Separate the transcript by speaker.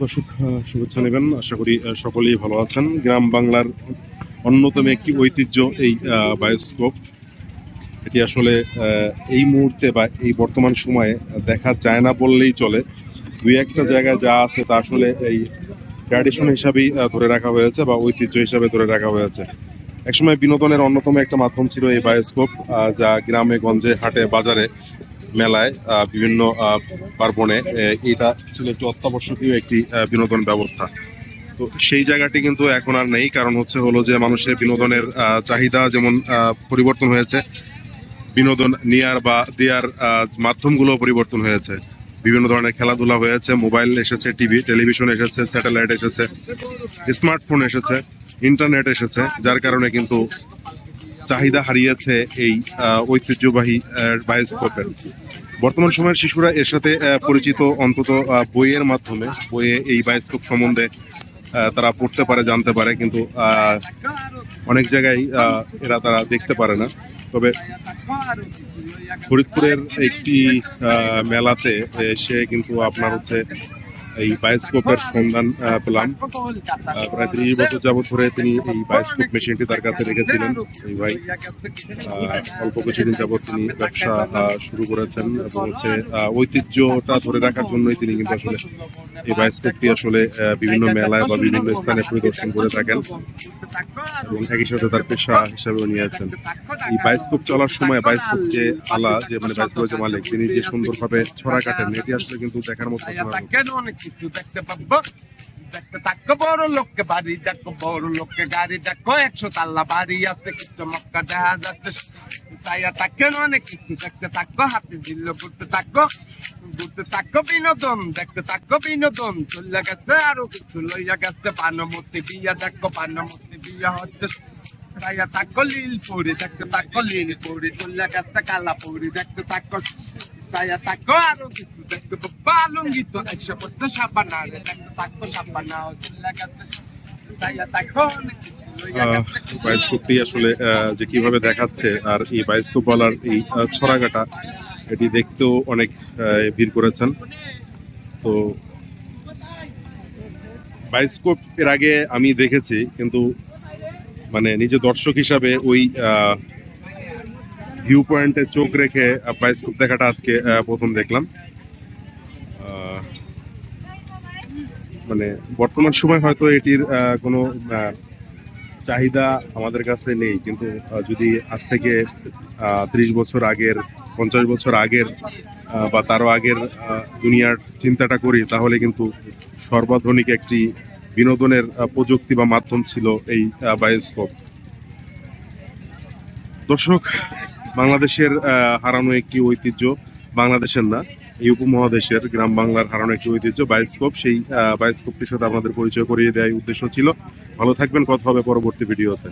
Speaker 1: দর্শক শুভেচ্ছা নেবেন। আশা করি সকলেই ভালো আছেন। গ্রাম বাংলার অন্যতম একটি ঐতিহ্য এই বায়োস্কোপ। এটি আসলে এই মুহূর্তে বা এই বর্তমান সময়ে দেখা যায় না বললেই চলে। দুই একটা জায়গায় যা আছে তা আসলে এই ট্র্যাডিশন হিসাবেই ধরে রাখা হয়েছে বা ঐতিহ্য হিসাবে ধরে রাখা হয়েছে। একসময় বিনোদনের অন্যতম একটা মাধ্যম ছিল এই বায়োস্কোপ যা গ্রামে, গঞ্জে, হাটে, বাজারে মেলায় বিভিন্ন পার্বণে এটা ছিল একটি অত্যাবশ্যকীয় একটি বিনোদন ব্যবস্থা। তো সেই জায়গাটি কিন্তু এখন আর নেই, কারণ হচ্ছে হলো যে মানুষের বিনোদনের চাহিদা যেমন পরিবর্তন হয়েছে, বিনোদন নেয়ার বা দেওয়ার মাধ্যমগুলো পরিবর্তন হয়েছে। বিভিন্ন ধরনের খেলাধুলা হয়েছে, মোবাইল এসেছে, টিভি, টেলিভিশন এসেছে, স্যাটেলাইট এসেছে, স্মার্টফোন এসেছে, ইন্টারনেট এসেছে, যার কারণে কিন্তু চাহিদা হারিয়েছে এই ঐতিহ্যবাহী বায়োস্কোপের। বর্তমান সময়ের শিশুরা এর সাথে পরিচিত অন্তত বইয়ের মাধ্যমে, বইয়ে এই বায়োস্কোপ সম্বন্ধে তারা পড়তে পারে, জানতে পারে, কিন্তু অনেক জায়গায় এরা তারা দেখতে পারে না। তবে ফরিদপুরের একটি মেলাতে সে কিন্তু আপনার হচ্ছে এই বায়োস্কোপ এর সন্ধান পেলাম। প্রায় ত্রিশ বছর যাবত ধরে তিনি এই বায়োস্কোপ মেশিনটি তার কাছে রেখেছিলেন। এই ভাই অল্প কিছুদিন যাবৎ তিনি ব্যবসা শুরু করেছেন এবং হচ্ছে ঐতিহ্যটা ধরে রাখার জন্যই তিনি কিন্তু আসলে এই বায়োস্কোপটি আসলে বিভিন্ন মেলায় বা বিভিন্ন স্থানে পরিদর্শন করে থাকেন। এবং একই সাথে তার পেশা হিসাবেও নিয়েছেন এই বায়োস্কোপ চলার সময় বায়োস্কোপ যে আলা যে মানে বায়োস্কোপের যে মালিক, তিনি যে সুন্দরভাবে ছড়া কাটেন, এটি আসলে কিন্তু দেখার মতো
Speaker 2: অনেক কিছু দেখতে পাবো একশো তাল্লা বাড়ি আছে কিছু মক্কা দেখা যাচ্ছে তাইয়া তাকেন অনেক কিছু দেখতে থাকো হাতে দিল ঘুরতে থাকো ঘুরতে থাকো বিনোদন দেখতে থাকো বিনোদন, চলে গেছে, আরও কিছু লইয়া গেছে পানমূর্তি বিয়া দেখো পানমূর্তি বিয়া হচ্ছে। থাকো লীল পুরি দেখতে থাকো লীল পুরি চলে গেছে কালা পুরি দেখতে থাকো তাইয়া থাকো আরও কিছু দেখতে পালুঙ্গি তো একশো পঞ্চাশ সাবানা রে দেখতে থাকো সাবানা চলে গেছে তাইয়া থাকো অনেক কিছু লইয়া
Speaker 1: আহ,
Speaker 2: গেছে।
Speaker 1: বায়োস্কোপটি আসলে যে কীভাবে দেখাচ্ছে আর এই বায়োস্কোপ বলার এই আহ, ছড়াকাটা এটি দেখতেও অনেক ভিড় করেছেন। তো বায়োস্কোপ এর আগে আমি দেখেছি কিন্তু মানে নিজে দর্শক হিসাবে ওই ভিউ পয়েন্টে চোখ রেখে বায়োস্কোপ দেখাটা আজকে প্রথম দেখলাম। মানে বর্তমান সময় হয়তো এটির কোনো চাহিদা আমাদের কাছে নেই। কিন্তু যদি আজ থেকে ত্রিশ বছর আগের, পঞ্চাশ বছর আগের বা তারও আগের দুনিয়ার চিন্তাটা করি, তাহলে কিন্তু সর্বাধুনিক একটি বিনোদনের প্রযুক্তি বা মাধ্যম ছিল এই বায়োস্কোপ। দর্শক, বাংলাদেশের হারানো একটি ঐতিহ্য বাংলাদেশের না, এই উপমহাদেশের, গ্রাম বাংলার হারানো একটি ঐতিহ্য বায়োস্কোপ। সেই বায়োস্কোপটির সাথে আপনাদের পরিচয় করিয়ে দেওয়ার উদ্দেশ্য ছিল। ভালো থাকবেন, কথা হবে পরবর্তী ভিডিওতে।